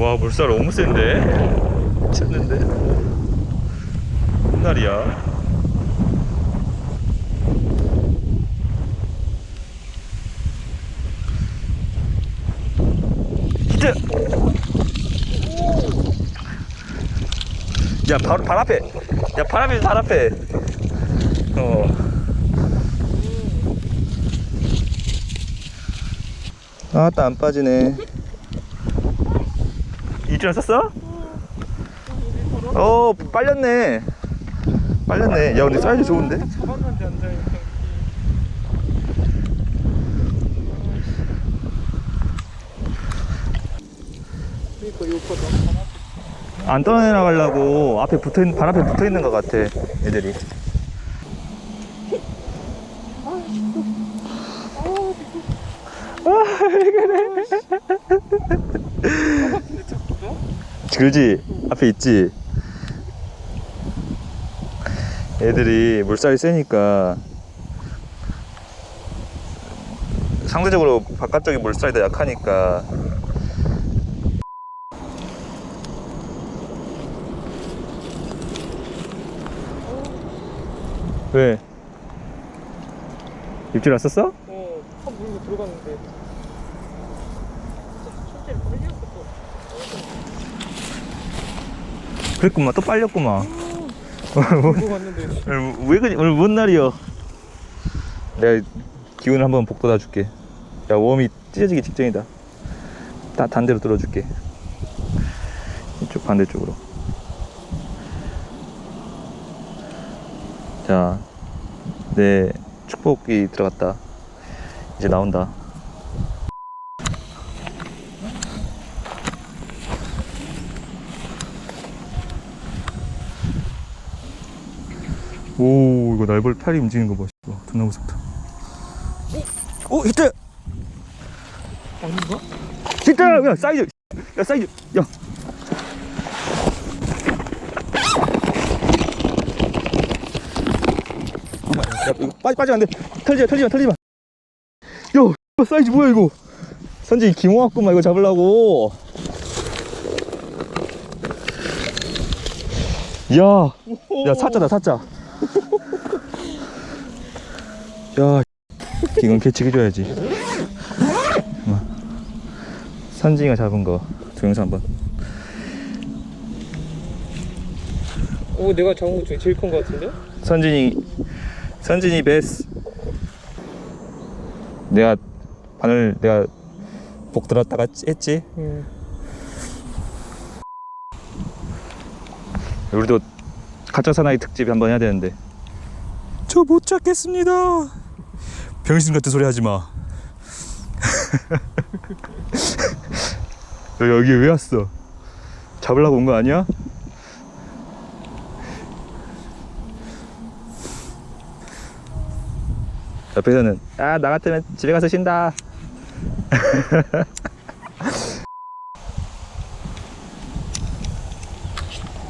와 물살 너무 센데? 미쳤는데? 훗날이야 히트! 야 바로 발 앞에 야발 앞에 발 앞에 어 아따 안 빠지네 일주일 썼어? 어 빨렸네 빨렸네 야 근데 사이즈 좋은데? 잡았는데 안 돼. 그러니까 이 오빠 너무 안 떠내나가려고 앞에 붙어 있는 발 앞에 붙어 있는 것 같아 애들이. 근데 자꾸 그지? 앞에 있지? 애들이 물살이 세니까 상대적으로 바깥쪽이 물살이 더 약하니까 왜? 입질 왔었어? 어, 컵 물고 들어갔는데. 실제로 걸렸어 또. 그랬구만 또 빨렸구만 물고 갔는데. 오늘 왜 오늘 뭔 날이여 내가 기운을 한번 복돋아 줄게 야 웜이 찢어지기 직전이다 다 단대로 뚫어줄게 이쪽 반대쪽으로 자 내 축복이 들어갔다 이제 나온다 오 이거 날벌 팔이 움직이는 거 봐. 와, 존나 무섭다. 오 히트! 아닌가? 히트! 야 사이즈! 야 사이즈! 야! 야 이거 빠지 빠지면 안 돼. 털지 마 털지 마 털지 마. 야 이거 사이즈 뭐야 이거? 선지 기모 왔구만 이거 잡으려고. 야, 야 사자다 사자. 야, 이건 개치기 줘야지. 선진이가 잡은 거 동영상 한번. 오, 내가 잡은 것 중에 제일 큰 것 같은데? 선진이, 선진이 베스. 내가 바늘 내가 복 들었다가 했지. 응. 우리도 가짜 사나이 특집 한번 해야 되는데. 저못 잡겠습니다. 병신 같은 소리 하지 마. 너 여기 왜 왔어? 잡으려고 온 거 아니야? 옆에서는 아 나 같으면 집에 가서 쉰다.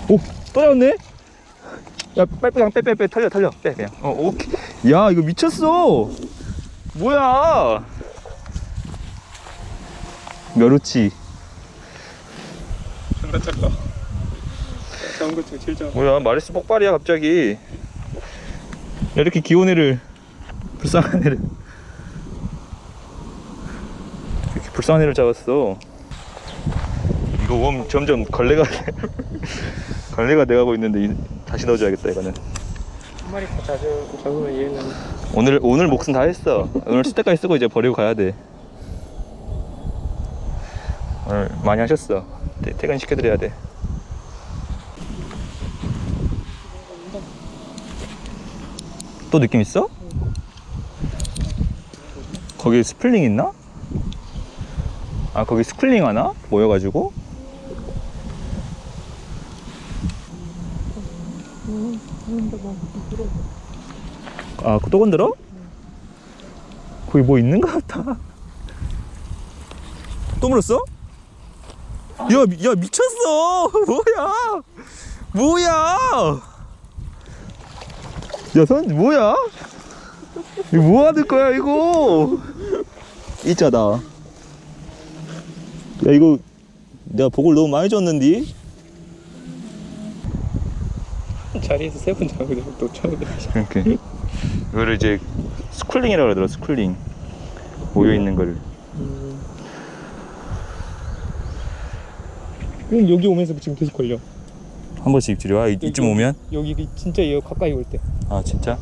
오, 또 잡았네? 야, 빨리 그냥 빼, 빼, 빼, 털려, 털려, 빼, 그냥. 어, 오케이. 야, 이거 미쳤어. 뭐야? 멸우치. 장다 작다. 잡은 것 중에 제일 작아. 뭐야, 마리스 폭발이야, 갑자기. 야, 이렇게 귀여운 애를, 불쌍한 애를. 이렇게 불쌍한 애를 잡았어. 이거 웜 점점 걸레가, 걸레가 돼가고 있는데, 이- 다시 넣어줘야겠다, 이거는. 한 마리 다 잡, 잡으면 얘는 오늘 오늘 목숨 다 했어. 오늘 쓸 때까지 쓰고 이제 버리고 가야 돼. 오늘 많이 하셨어. 태- 퇴근 시켜드려야 돼. 또 느낌 있어? 거기 스플링 있나? 아 거기 스쿨링 하나? 모여가지고? 아, 또 건드려? 거기 뭐 있는 것 같아. 또 물었어? 야, 미- 야 미쳤어 뭐야 뭐야 야선 뭐야 이거 뭐 하는 거야 이거? 있잖아 야 이거 내가 복을 너무 많이 줬는데 자리에서 세번 잡으면 또 처음에 이렇게 이거를 이제 스쿨링이라고 그러더라 스쿨링. 모여 있는 거를. 그럼 여기 오면서 지금 계속 걸려. 한 번씩 들여와? 이- 이쯤 오면? 여기 그 진짜 여기 가까이 올 때. 아 진짜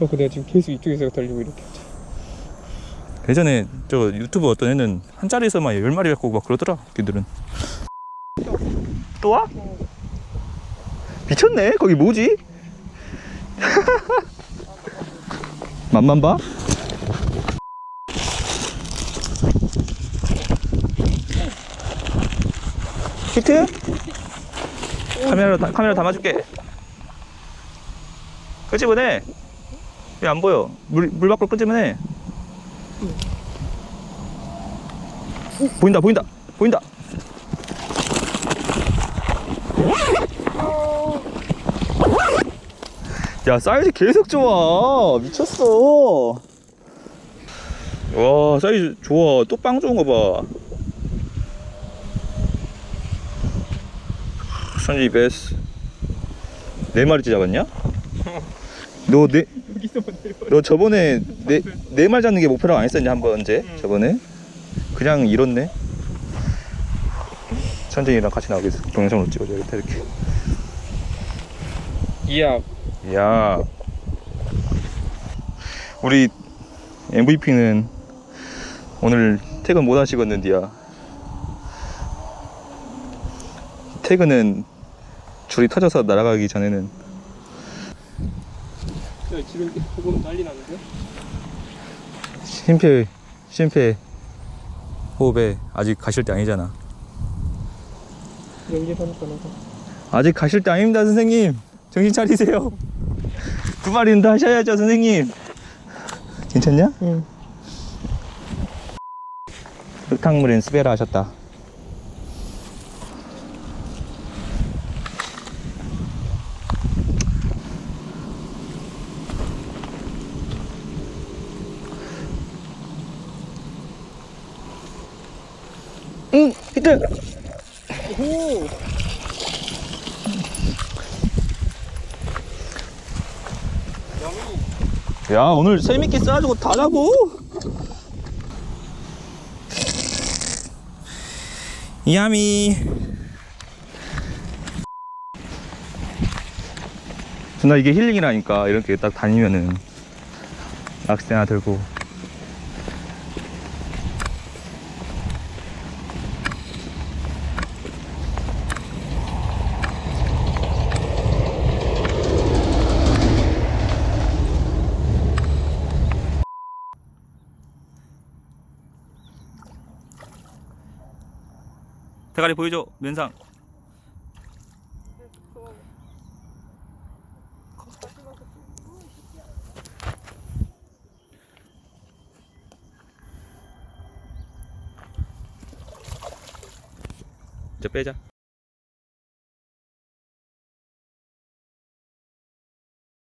어, 그 내가 지금 계속 이쪽에서 달리고 이렇게 예전에 저 유튜브 어떤 애는 한 자리에서만 열 마리 갖고 막 그러더라 걔들은 또 와? 미쳤네 거기 뭐지? 맛만 봐? 히트? 카메라 다- 카메라 담아줄게 끄집어내 왜안 보여. 물, 물 밖으로 끄집어내 보인다 보인다 보인다. 야 사이즈 계속 좋아. 미쳤어. 와 사이즈 좋아. 또 빵 좋은 거 봐. 선지 베스. 네 마리째 잡았냐? 너네 여기서만 내려 너 저번에 네, 네말 잡는 게 목표라고 안 했었냐 한번 언제? 저번에? 그냥 잃었네? 선진이랑 같이 나오겠어 동영상으로 찍어줘야겠다 이렇게. 이야. 야. 우리 MVP는 오늘 퇴근 못 하시겠는데야. 퇴근은 줄이 터져서 날아가기 전에는 야, 지금 조금 난리 나는데? 심폐 심폐 호흡에 아직 가실 때 아니잖아. 나가 아직 가실 때 아닙니다 선생님. 정신 차리세요. 두 마리는 더 하셔야죠 선생님. 괜찮냐? 응. 흙탕물엔 스베라 하셨다 응 히트 오! 야 오늘 재밌게 써가지고 다 잡어 야미. 나 이게 힐링이라니까. 이렇게 딱 다니면은 낚싯대 하나 들고 대가리 보여줘 면상. 이제 빼자